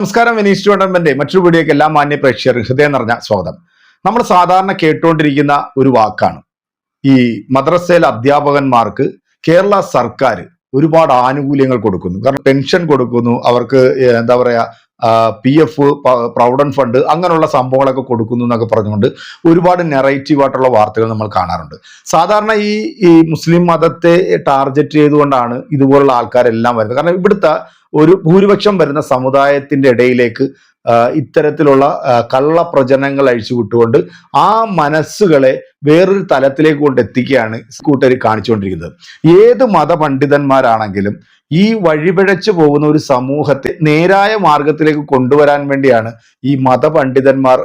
നമസ്കാരം വിനീഷ് ടൂർണമെന്റ് മറ്റൊരു വീഡിയോക്ക് എല്ലാ മാന്യ പ്രേക്ഷകർ ഹൃദയം നിറഞ്ഞ സ്വാഗതം. നമ്മൾ സാധാരണ കേട്ടുകൊണ്ടിരിക്കുന്ന ഒരു വാക്കാണ്. ഈ മദ്രസയിലെ അധ്യാപകന്മാർക്ക് കേരള സർക്കാർ ഒരുപാട് ആനുകൂല്യങ്ങൾ കൊടുക്കുന്നു. കാരണം പെൻഷൻ കൊടുക്കുന്നു. അവർക്ക് എന്താ പറയാ പി എഫ് പ്രൊവിഡന്റ് ഫണ്ട് അങ്ങനെയുള്ള സംഭവങ്ങളൊക്കെ കൊടുക്കുന്നു എന്നൊക്കെ പറഞ്ഞുകൊണ്ട് ഒരുപാട് നെറേറ്റീവ് ആയിട്ടുള്ള വാർത്തകൾ നമ്മൾ കാണാറുണ്ട്. സാധാരണ ഈ ഈ മുസ്ലിം മതത്തെ ടാർഗറ്റ് ചെയ്തുകൊണ്ടാണ് ഇതുപോലുള്ള ആൾക്കാരെല്ലാം വരുന്നത്. കാരണം ഇവിടുത്തെ ഒരു ഭൂരിപക്ഷം വരുന്ന സമുദായത്തിന്റെ ഇടയിലേക്ക് ഇത്തരത്തിലുള്ള കള്ള പ്രചരണങ്ങൾ അഴിച്ചുവിട്ടുകൊണ്ട് ആ മനസ്സുകളെ വേറൊരു തലത്തിലേക്ക് കൊണ്ട് എത്തിക്കുകയാണ് കൂട്ടർ കാണിച്ചുകൊണ്ടിരിക്കുന്നത്. ഏത് മതപണ്ഡിതന്മാരാണെങ്കിലും ഈ വഴിപിഴച്ചു പോകുന്ന ഒരു സമൂഹത്തെ നേരായ മാർഗത്തിലേക്ക് കൊണ്ടുവരാൻ വേണ്ടിയാണ് ഈ മതപണ്ഡിതന്മാർ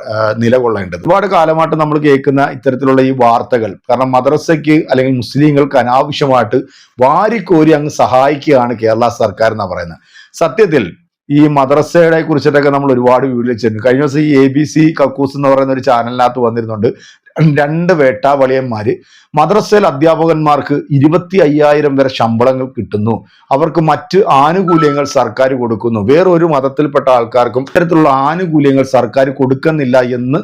നിലകൊള്ളേണ്ടത്. ഒരുപാട് കാലമായിട്ട് നമ്മൾ കേൾക്കുന്ന ഇത്തരത്തിലുള്ള ഈ വാർത്തകൾ കാരണം മദ്രസയ്ക്ക് അല്ലെങ്കിൽ മുസ്ലിങ്ങൾക്ക് അനാവശ്യമായിട്ട് വാരിക്കോരി അങ്ങ് സഹായിക്കുകയാണ് കേരള സർക്കാർ എന്ന് പറയുന്നത്. സത്യത്തിൽ ഈ മദ്രസയുടെ കുറിച്ചിട്ടൊക്കെ നമ്മൾ ഒരുപാട് വീഡിയോ ചെയ്തിട്ടുണ്ട് കഴിഞ്ഞ ദിവസം ഈ എ ബി സി കക്കൂസ് എന്ന് പറയുന്ന ഒരു ചാനലിനകത്ത് വന്നിരുന്നുണ്ട്. രണ്ട് വേട്ടാവളിയന്മാര് മദ്രസയിൽ അധ്യാപകന്മാർക്ക് ഇരുപത്തി അയ്യായിരം വരെ ശമ്പളങ്ങൾ കിട്ടുന്നു. അവർക്ക് മറ്റ് ആനുകൂല്യങ്ങൾ സർക്കാർ കൊടുക്കുന്നു. വേറൊരു മതത്തിൽപ്പെട്ട ആൾക്കാർക്കും ഇത്തരത്തിലുള്ള ആനുകൂല്യങ്ങൾ സർക്കാർ കൊടുക്കുന്നില്ല എന്ന്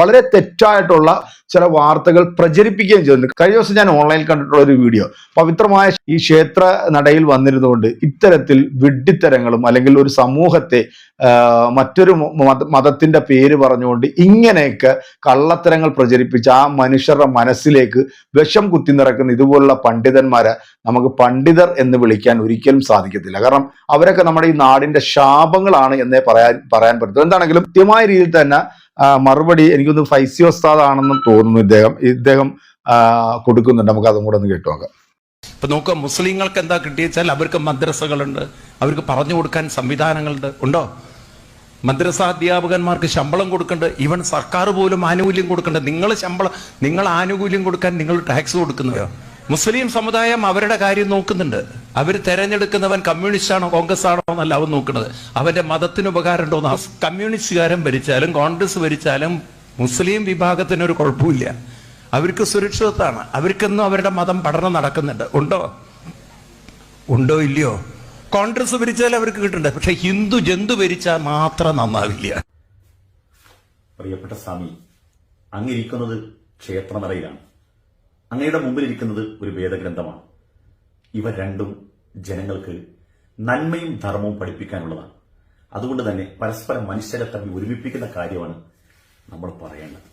വളരെ തെറ്റായിട്ടുള്ള ചില വാർത്തകൾ പ്രചരിപ്പിക്കുകയും ചെയ്തിട്ടുണ്ട് കഴിഞ്ഞ ദിവസം ഞാൻ ഓൺലൈനിൽ കണ്ടിട്ടുള്ള ഒരു വീഡിയോ. പവിത്രമായ ഈ ക്ഷേത്ര നടയിൽ വന്നിരുന്നുകൊണ്ട് ഇത്തരത്തിൽ വിഡ്ഢിത്തരങ്ങളും അല്ലെങ്കിൽ ഒരു സമൂഹത്തെ മറ്റൊരു മതത്തിന്റെ പേര് പറഞ്ഞുകൊണ്ട് ഇങ്ങനെയൊക്കെ കള്ളത്തരങ്ങൾ പ്രചരിപ്പിച്ച് ആ മനുഷ്യരുടെ മനസ്സിലേക്ക് വിഷം കുത്തി നിറക്കുന്ന ഇതുപോലുള്ള പണ്ഡിതന്മാരെ നമുക്ക് പണ്ഡിതർ എന്ന് വിളിക്കാൻ ഒരിക്കലും സാധിക്കത്തില്ല. കാരണം അവരൊക്കെ നമ്മുടെ ഈ നാടിന്റെ ശാപങ്ങളാണ് എന്നേ പറയാൻ പറയാൻ പറ്റും എന്താണെങ്കിലും കൃത്യമായ രീതിയിൽ തന്നെ മറുപടി എനിക്കൊന്ന് ഫൈസി ഉസ്താദാണെന്നും തോന്നുന്നു ഇദ്ദേഹം. ഇദ്ദേഹം കൊടുക്കുന്നുണ്ട്. നമുക്ക് അതും കൂടെ ഒന്ന് കേട്ടു നോക്കാം. ഇപ്പൊ നോക്കുക മുസ്ലിങ്ങൾക്ക് എന്താ കിട്ടിയെച്ചാൽ അവർക്ക് മദ്രസകളുണ്ട്. അവർക്ക് പറഞ്ഞു കൊടുക്കാൻ സംവിധാനങ്ങളുണ്ട്. ഉണ്ടോ? മദ്രസ അധ്യാപകന്മാർക്ക് ശമ്പളം കൊടുക്കേണ്ടത് ഇവൻ സർക്കാർ പോലും ആനുകൂല്യം കൊടുക്കേണ്ടത് നിങ്ങൾ ശമ്പളം നിങ്ങൾ ആനുകൂല്യം കൊടുക്കാൻ നിങ്ങൾ ടാക്സ് കൊടുക്കുന്നത്. മുസ്ലിം സമുദായം അവരുടെ കാര്യം നോക്കുന്നുണ്ട്. അവർ തെരഞ്ഞെടുക്കുന്നവൻ കമ്മ്യൂണിസ്റ്റ് ആണോ കോൺഗ്രസ് ആണോ എന്നല്ല അവൻ നോക്കുന്നത്. അവന്റെ മതത്തിന് ഉപകാരം ഉണ്ടോ കമ്മ്യൂണിസ്റ്റുകാരൻ ഭരിച്ചാലും കോൺഗ്രസ് ഭരിച്ചാലും മുസ്ലിം വിഭാഗത്തിന് ഒരു കുഴപ്പമില്ല. അവർക്ക് സുരക്ഷിതത്വമാണ്. അവർക്കൊന്നും അവരുടെ മതം പഠനം നടക്കുന്നുണ്ട്. ഉണ്ടോ? ഉണ്ടോ ഇല്ലയോ? കോൺഗ്രസ് ഭരിച്ചാൽ അവർക്ക് കിട്ടുന്നുണ്ട് പക്ഷെ ഹിന്ദു ജന്തു ഭരിച്ചാൽ മാത്രം നന്നാവില്ല. പ്രിയപ്പെട്ട സ്വാമി അങ്ങിരിക്കുന്നത് ക്ഷേത്രനിറയിലാണ് അങ്ങയുടെ മുമ്പിലിരിക്കുന്നത് ഒരു വേദഗ്രന്ഥമാണ്. ഇവ രണ്ടും ജനങ്ങൾക്ക് നന്മയും ധർമ്മവും പഠിപ്പിക്കാനുള്ളതാണ്. അതുകൊണ്ട് തന്നെ പരസ്പരം മനുഷ്യരെ തമ്മിൽ ഒരുമിപ്പിക്കുന്ന കാര്യമാണ് നമ്മൾ പറയേണ്ടത്.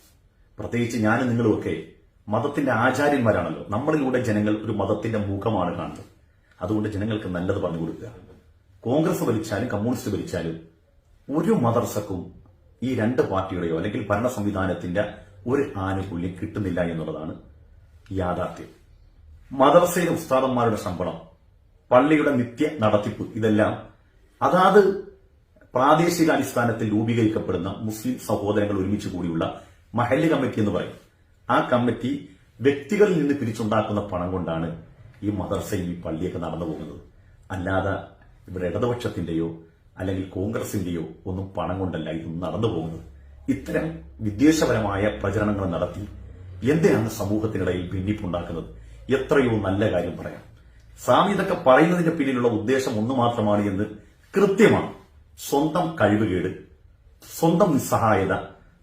പ്രത്യേകിച്ച് ഞാനും നിങ്ങളുമൊക്കെ മതത്തിന്റെ ആചാര്യന്മാരാണല്ലോ. നമ്മളിലൂടെ ജനങ്ങൾ ഒരു മതത്തിന്റെ മുഖമാണ് കാണുന്നത്. അതുകൊണ്ട് ജനങ്ങൾക്ക് നല്ലത് പറഞ്ഞു കൊടുക്കുക. കോൺഗ്രസ് ഭരിച്ചാലും കമ്മ്യൂണിസ്റ്റ് ഭരിച്ചാലും ഒരു മദർസക്കും ഈ രണ്ട് പാർട്ടിയുടെയോ അല്ലെങ്കിൽ ഭരണ സംവിധാനത്തിന്റെ ഒരു ആനുകൂല്യം കിട്ടുന്നില്ല എന്നുള്ളതാണ് യാഥാർത്ഥ്യം. മദർസയിലെ ഉസ്താദന്മാരുടെ ശമ്പളം പള്ളിയുടെ നിത്യ നടത്തിപ്പ് ഇതെല്ലാം അതാത് പ്രാദേശിക അടിസ്ഥാനത്തിൽ രൂപീകരിക്കപ്പെടുന്ന മുസ്ലിം സഹോദരങ്ങൾ ഒരുമിച്ച് കൂടിയുള്ള മഹല്ല് കമ്മിറ്റി എന്ന് പറയും. ആ കമ്മിറ്റി വ്യക്തികളിൽ നിന്ന് പിരിച്ചുണ്ടാക്കുന്ന പണം കൊണ്ടാണ് ഈ മദർസയും ഈ പള്ളിയൊക്കെ നടന്നു പോകുന്നത്. അല്ലാതെ ഇവിടെ ഇടതുപക്ഷത്തിന്റെയോ അല്ലെങ്കിൽ കോൺഗ്രസിന്റെയോ ഒന്നും പണം കൊണ്ടല്ല ഇത് നടന്നു പോകുന്നത്. ഇത്തരം വിദ്വേഷപരമായ പ്രചരണങ്ങൾ നടത്തി എന്തിനാണ് സമൂഹത്തിനിടയിൽ ഭിന്നിപ്പുണ്ടാക്കുന്നത്? എത്രയോ നല്ല കാര്യം പറയാം. സ്വാമി ഇതൊക്കെ പറയുന്നതിന്റെ പിന്നിലുള്ള ഉദ്ദേശം ഒന്ന് മാത്രമാണ് എന്ന് കൃത്യമാണ്. സ്വന്തം കഴിവുകേട് സ്വന്തം നിസ്സഹായത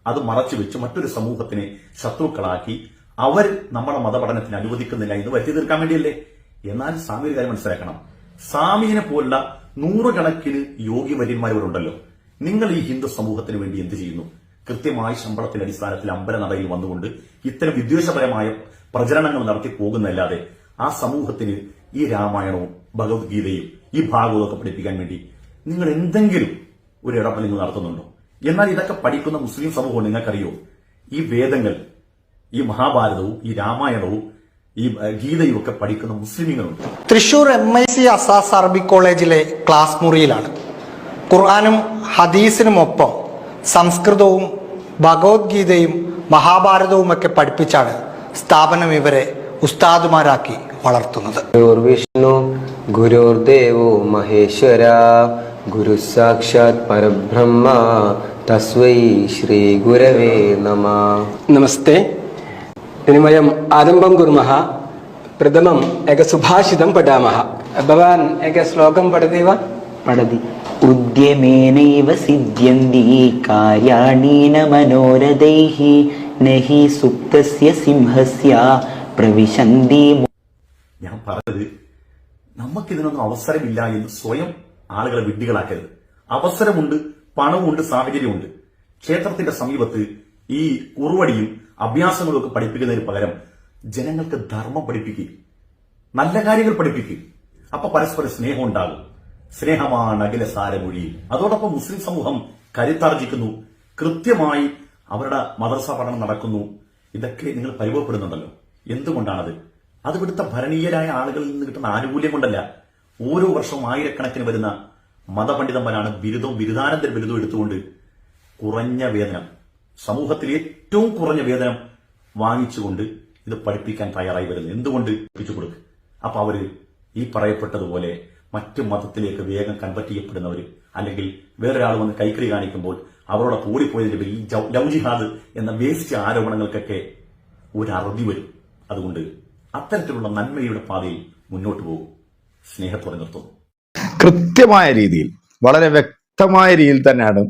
അത് മറച്ചുവെച്ച് മറ്റൊരു സമൂഹത്തിനെ ശത്രുക്കളാക്കി അവർ നമ്മുടെ മതപഠനത്തിന് അനുവദിക്കുന്നില്ല. ഇത് വരുത്തി തീർക്കാൻ വേണ്ടിയല്ലേ? എന്നാൽ സ്വാമി ഒരു കാര്യം മനസ്സിലാക്കണം. സ്വാമിയെ പോലുള്ള നൂറുകണക്കിന് യോഗ്യവര്യന്മാരുണ്ടല്ലോ നിങ്ങൾ ഈ ഹിന്ദു സമൂഹത്തിന് വേണ്ടി എന്ത് ചെയ്യുന്നു? കൃത്യമായി ശമ്പളത്തിന്റെ അടിസ്ഥാനത്തിൽ അമ്പല അമ്പലനടയിൽ വന്നുകൊണ്ട് ഇത്തരം വിദ്വേഷപരമായ പ്രചരണങ്ങൾ നടത്തി പോകുന്നല്ലാതെ ആ സമൂഹത്തിന് ഈ രാമായണവും ഭഗവത്ഗീതയും ഈ ഭാഗവതമൊക്കെ പഠിപ്പിക്കാൻ വേണ്ടി നിങ്ങൾ എന്തെങ്കിലും ഒരു ഇടപെടൽ നിങ്ങൾ നടത്തുന്നുണ്ടോ? എന്നാൽ ഇതൊക്കെ പഠിക്കുന്ന മുസ്ലിം സമൂഹം നിങ്ങൾക്കറിയോ? ഈ വേദങ്ങൾ ഈ മഹാഭാരതവും ഈ രാമായണവും ഈ ഗീതയും ഒക്കെ പഠിക്കുന്ന മുസ്ലിമുകളുണ്ട് തൃശൂർ എം ഐ സി അസാസ് അറബി കോളേജിലെ ക്ലാസ് മുറിയിലാണ്. ഖുർആാനും ഹദീസിനുമൊപ്പം സംസ്കൃതവും ഭഗവത്ഗീതയും മഹാഭാരതവുമൊക്കെ പഠിപ്പിച്ചാണ് സ്ഥാപനം ഇവരെ ഉസ്താദുമാരാക്കി വളർത്തുന്നത്. ഗുരുവിഷ്ണു ഗുരു മഹേശ്വര ഗുരു സാക്ഷാത് പരബ്രഹ്മ തസ്വൈ ശ്രീ ഗുരവേ നമ. നമസ്തേ. इदानीं वयम् आरम्भं कुर्मः प्रथमम् एकं सुभाषितं पठामः भवान् एकं श्लोकं पठति वा പടതി उद्यमेनैव सिद्ध्यन्ति कार्याणि न मनोरथैः न हि सुप्तस्य सिंहस्य प्रविशन्ति ഞാൻ പറഞ്ഞത് നമുക്കിതിനൊന്നും അവസരമില്ല എന്ന് സ്വയം ആളുകളെ വിഡ്ഢികളാക്കരുത് അവസരമുണ്ട് പണമുണ്ട് സാഹചര്യമുണ്ട് ക്ഷേത്രത്തിന്റെ സമീപത്ത് ഈ ഉറുവടിയും അഭ്യാസങ്ങളും ഒക്കെ പഠിപ്പിക്കുന്നതിന് പകരം ജനങ്ങൾക്ക് ധർമ്മം പഠിപ്പിക്കുക നല്ല കാര്യങ്ങൾ പഠിപ്പിക്കുക അപ്പൊ പരസ്പര സ്നേഹം ഉണ്ടാകും. സ്നേഹമാണ് അഖില സാരമൊഴി അതോടൊപ്പം മുസ്ലിം സമൂഹം കരുത്താർജിക്കുന്നു. കൃത്യമായി അവരുടെ മദർസ പഠനം നടക്കുന്നു. ഇതൊക്കെ നിങ്ങൾ പരിഭവപ്പെടുന്നുണ്ടല്ലോ. എന്തുകൊണ്ടാണത്? അത് ഇവിടുത്തെ ഭരണീയരായ ആളുകളിൽ നിന്ന് കിട്ടുന്ന ആനുകൂല്യം കൊണ്ടല്ല. ഓരോ വർഷവും ആയിരക്കണക്കിന് വരുന്ന മതപണ്ഡിതന്മാരാണ് ബിരുദവും ബിരുദാനന്തര ബിരുദവും എടുത്തുകൊണ്ട് കുറഞ്ഞ വേതനം സമൂഹത്തിൽ ഏറ്റവും കുറഞ്ഞ വേതനം വാങ്ങിച്ചുകൊണ്ട് ഇത് പഠിപ്പിക്കാൻ തയ്യാറായി വരുന്നത് എന്തുകൊണ്ട് പഠിപ്പിച്ചു കൊടുക്കുക അപ്പൊ അവർ ഈ പറയപ്പെട്ടതുപോലെ മറ്റു മതത്തിലേക്ക് വേഗം കൺവെർട്ട് ചെയ്യപ്പെടുന്നവർ അല്ലെങ്കിൽ വേറൊരാൾ വന്ന് കൈക്കറി കാണിക്കുമ്പോൾ അവരോട് കൂടിപ്പോയതിന്റെ പേരിൽ ഈ ലൗജിഹാദ് എന്ന വേസ്റ്റ് ആരോപണങ്ങൾക്കൊക്കെ ഒരു അറുതി വരും. അതുകൊണ്ട് അത്തരത്തിലുള്ള നന്മയുടെ പാതയിൽ മുന്നോട്ട് പോകും. സ്നേഹത്തോടെ നിർത്തുന്നു. കൃത്യമായ രീതിയിൽ വളരെ വ്യക്തമായ രീതിയിൽ തന്നെയാണ്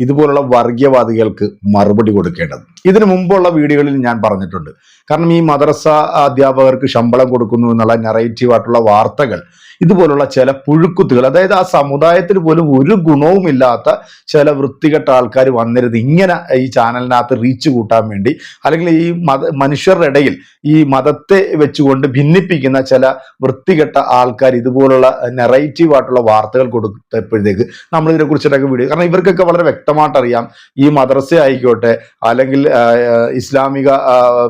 ഇതുപോലുള്ള വർഗീയവാദികൾക്ക് മറുപടി കൊടുക്കേണ്ടത് ഇതിനു മുമ്പുള്ള വീഡിയോകളിൽ ഞാൻ പറഞ്ഞിട്ടുണ്ട്. കാരണം ഈ മദ്രസ അധ്യാപകർക്ക് ശമ്പളം കൊടുക്കുന്നു എന്നുള്ള നെറേറ്റീവായിട്ടുള്ള വാർത്തകൾ ഇതുപോലുള്ള ചില പുഴുക്കുത്തുകൾ അതായത് ആ സമുദായത്തിൽ പോലും ഒരു ഗുണവുമില്ലാത്ത ചില വൃത്തികെട്ട ആൾക്കാർ വന്നിരുന്ന് ഇങ്ങനെ ഈ ചാനലിനകത്ത് റീച്ച് കൂട്ടാൻ വേണ്ടി അല്ലെങ്കിൽ ഈ മത മനുഷ്യരുടെ ഇടയിൽ ഈ മതത്തെ വെച്ചുകൊണ്ട് ഭിന്നിപ്പിക്കുന്ന ചില വൃത്തികെട്ട ആൾക്കാർ ഇതുപോലുള്ള നെറേറ്റീവ് ആയിട്ടുള്ള വാർത്തകൾ കൊടുത്തപ്പോഴത്തേക്ക് നമ്മൾ ഇതിനെ കുറിച്ചിട്ടൊക്കെ വീഡിയോ കാരണം ഇവർക്കൊക്കെ വളരെ വ്യക്തമായിട്ട് അറിയാം ഈ മദ്രസ ആയിക്കോട്ടെ അല്ലെങ്കിൽ ഇസ്ലാമിക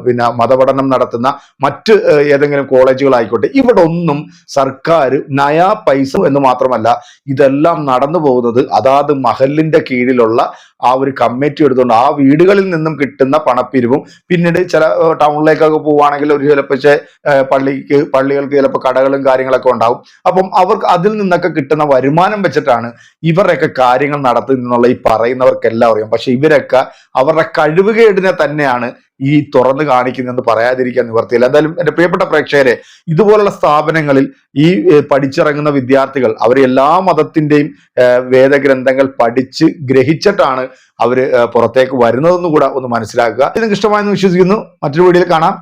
പിന്നെ മതപഠനം നടത്തുന്ന മറ്റ് ഏതെങ്കിലും കോളേജുകളായിക്കോട്ടെ ഇവിടെ ഒന്നും സർക്കാർ നയാ പൈസ എന്ന് മാത്രമല്ല ഇതെല്ലാം നടന്നു പോകുന്നത് അതാത് മഹലിന്റെ കീഴിലുള്ള ആ ഒരു കമ്മിറ്റി എടുത്തുകൊണ്ട് ആ വീടുകളിൽ നിന്നും കിട്ടുന്ന പണപ്പിരിവും പിന്നീട് ചില ടൗണിലേക്കൊക്കെ പോവുകയാണെങ്കിൽ ഒരു ചിലപ്പോൾ പള്ളിക്ക് പള്ളികൾക്ക് ചിലപ്പോൾ കടകളും കാര്യങ്ങളൊക്കെ ഉണ്ടാവും. അപ്പം അവർക്ക് അതിൽ നിന്നൊക്കെ കിട്ടുന്ന വരുമാനം വെച്ചിട്ടാണ് ഇവരുടെയൊക്കെ കാര്യങ്ങൾ നടത്തുന്നുള്ള ഈ പറയുന്നവർക്കെല്ലാം അറിയാം. പക്ഷെ ഇവരൊക്കെ അവരുടെ കഴിവുകേടിനെ തന്നെയാണ് ഈ തുറന്നു കാണിക്കുന്നതെന്ന് പറയാതിരിക്കാൻ നിവർത്തിയില്ല. എന്തായാലും എന്റെ പ്രിയപ്പെട്ട പ്രേക്ഷകരെ ഇതുപോലുള്ള സ്ഥാപനങ്ങളിൽ ഈ പഠിച്ചിറങ്ങുന്ന വിദ്യാർത്ഥികൾ അവർ എല്ലാ മതത്തിന്റെയും വേദഗ്രന്ഥങ്ങൾ പഠിച്ച് ഗ്രഹിച്ചിട്ടാണ് അവർ പുറത്തേക്ക് വരുന്നതെന്ന് കൂടെ ഒന്ന് മനസ്സിലാക്കുക. ഇത് ഇഷ്ടമായെന്ന് വിശ്വസിക്കുന്നു. മറ്റൊരു വീഡിയോയിൽ കാണാം.